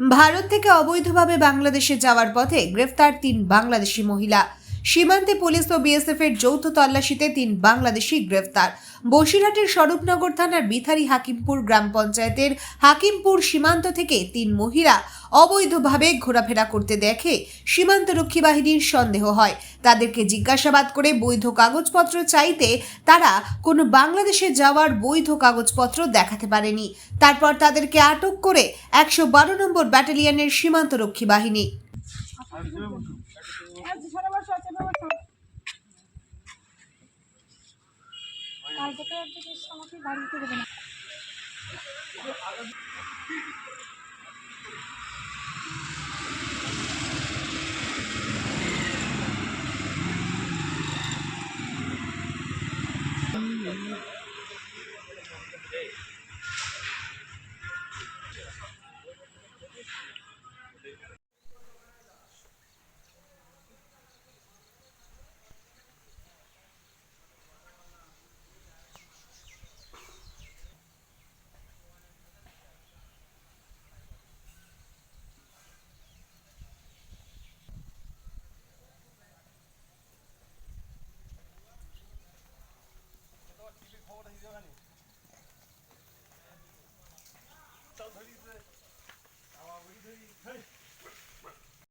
ভারত থেকে অবৈধভাবে বাংলাদেশে যাওয়ার পথে গ্রেফতার তিন বাংলাদেশি মহিলা। সীমান্তে পুলিশ ও বিএসএফ এর যৌথ তল্লাশিতে তিন বাংলাদেশি গ্রেফতার। বসিরহাটের স্বরূপনগর থানার বিথারি হাকিমপুর গ্রাম পঞ্চায়েতের হাকিমপুর সীমান্ত থেকে তিন মহিলা অবৈধভাবে ঘোরাফেরা করতে দেখে সীমান্তরক্ষী বাহিনীর সন্দেহ হয়। তাদেরকে জিজ্ঞাসাবাদ করে বৈধ কাগজপত্র চাইতে তারা কোনো বাংলাদেশে যাওয়ার বৈধ কাগজপত্র দেখাতে পারেনি। তারপর তাদেরকে আটক করে একশো বারো নম্বর ব্যাটালিয়নের সীমান্তরক্ষী বাহিনী। কালকে তো আমাকে বাড়িতে দেবে না Thank you. ভিডিও খালি